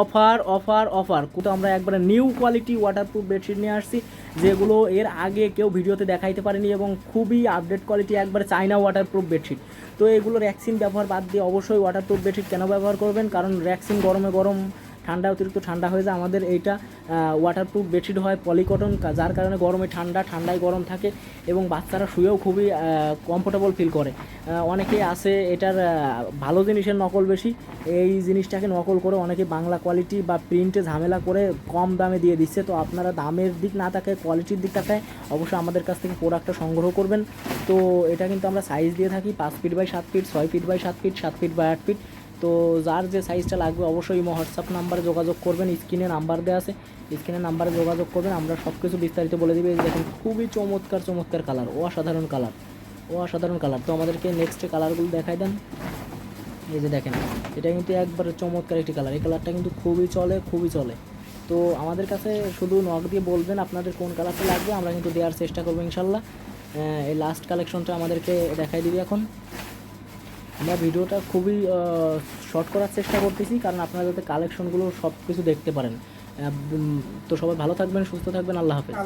Offer offer offer. কোথাও আমরা একবারে নিউ কোয়ালিটি ওয়াটারপ্রুফ বেডশিট নিয়ে আসছি, যেগুলো এর আগে কেউ ভিডিওতে দেখাইতে পারেনি এবং খুবই আপডেট কোয়ালিটি একবারে চাইনা ওয়াটারপ্রুফ বেডশিট তো এগুলো র্যাক্সিন ব্যবহার বাদ দিয়ে অবশ্যই ওয়াটারপ্রুফ বেডশিট কেন ব্যবহার করবেন? কারণ র্যাক্সিন গরমে গরম ঠান্ডা, অতিরিক্ত ঠান্ডা হয়ে যায়। আমাদের এইটা ওয়াটারপ্রুফ বেডশিট হয় পলিকটন যার কারণে গরমে ঠান্ডা, ঠান্ডায় গরম থাকে এবং বাচ্চারা শুয়েও খুবই কমফোর্টেবল ফিল করে। অনেকে আছে এটার ভালো জিনিসের নকল বেশি। এই জিনিসটাকে নকল করে অনেকে বাংলা কোয়ালিটি বা প্রিন্টে ঝামেলা করে কম দামে দিয়ে দিচ্ছে। তো আপনারা দামের দিক না তাকায় কোয়ালিটির দিক তাকায় অবশ্যই আমাদের কাছ থেকে প্রোডাক্টটা সংগ্রহ করবেন। তো এটা কিন্তু আমরা সাইজ দিয়ে থাকি, পাঁচ ফিট বাই সাত ফিট ছয় ফিট বাই সাত ফিট সাত ফিট বাই আট ফিট তো যার যে সাইজটা লাগবে অবশ্যই হোয়াটসঅ্যাপ নাম্বারে যোগাযোগ করবেন স্ক্রিনে নাম্বার দেওয়া আছে। স্ক্রিনে নাম্বারে যোগাযোগ করবেন, আমরা সব কিছু বিস্তারিত বলে দিবে। দেখেন, খুবই চমৎকার চমৎকার কালার ও অসাধারণ কালার ও অসাধারণ কালার তো আমাদেরকে নেক্সট কালারগুলো দেখাই দেন। এই যে দেখেন, এটা কিন্তু একবারে চমৎকার একটি কালার এই কালারটা কিন্তু খুবই চলে খুবই চলে। তো আমাদের কাছে শুধু নক দিয়ে বলবেন আপনাদের কোন কালারটা লাগবে, আমরা কিন্তু দেওয়ার চেষ্টা করব ইনশাল্লাহ। এই লাস্ট কালেকশনটা আমাদেরকে দেখাই দিবি এখন। আমরা ভিডিওটা খুবই শর্ট করার চেষ্টা করতেছি, কারণ আপনারা যাতে কালেকশনগুলো সব কিছু দেখতে পারেন তো সবাই ভালো থাকবেন, সুস্থ থাকবেন আল্লাহ হাফেজ।